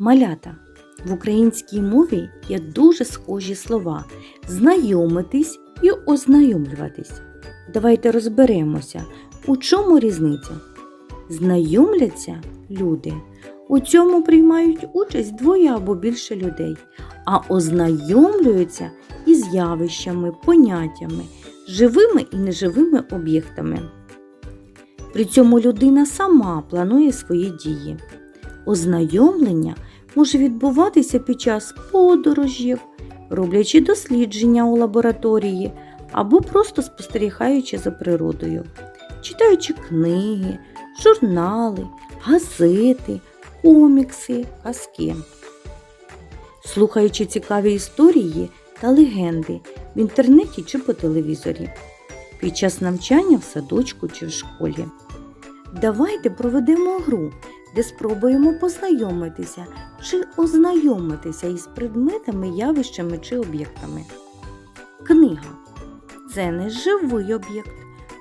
Малята. В українській мові є дуже схожі слова знайомитись і ознайомлюватись. Давайте розберемося, у чому різниця. Знайомляться люди. У цьому приймають участь двоє або більше людей, а ознайомлюються із явищами, поняттями, живими і неживими об'єктами. При цьому людина сама планує свої дії. Ознайомлення може відбуватися під час подорожів, роблячи дослідження у лабораторії або просто спостерігаючи за природою, читаючи книги, журнали, газети, комікси, казки, слухаючи цікаві історії та легенди в інтернеті чи по телевізорі, під час навчання в садочку чи в школі. Давайте проведемо гру, де спробуємо познайомитися чи ознайомитися із предметами, явищами чи об'єктами. Книга це не живий об'єкт,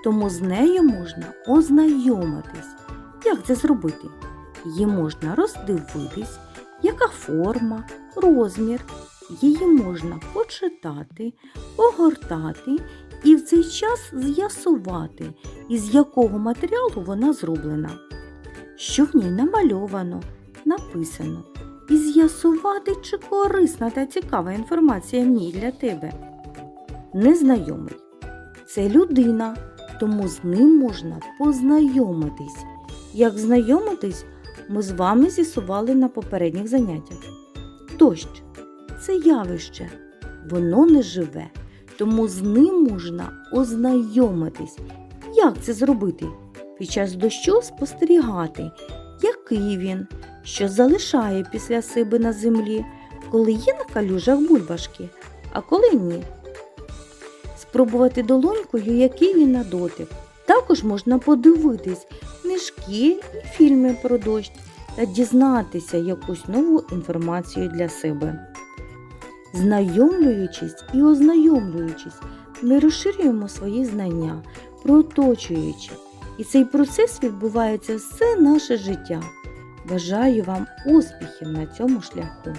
тому з нею можна ознайомитись. Як це зробити? Її можна роздивитись, яка форма, розмір. Її можна почитати, огортати і в цей час з'ясувати, із якого матеріалу вона зроблена, що в ній намальовано, написано, і з'ясувати, чи корисна та цікава інформація в ній для тебе. Незнайомий це людина, тому з ним можна познайомитись. Як знайомитись, ми з вами з'ясували на попередніх заняттях. Дощ це явище, воно не живе, тому з ним можна ознайомитись. Як це зробити? Під час дощу спостерігати, який він, що залишає після себе на землі, коли є на калюжах бульбашки, а коли ні. Спробувати долонькою, який він на дотик. Також можна подивитись книжки і фільми про дощ та дізнатися якусь нову інформацію для себе. Знайомлюючись і ознайомлюючись, ми розширюємо свої знання про оточуюче, і цей процес відбувається все наше життя. Бажаю вам успіхів на цьому шляху!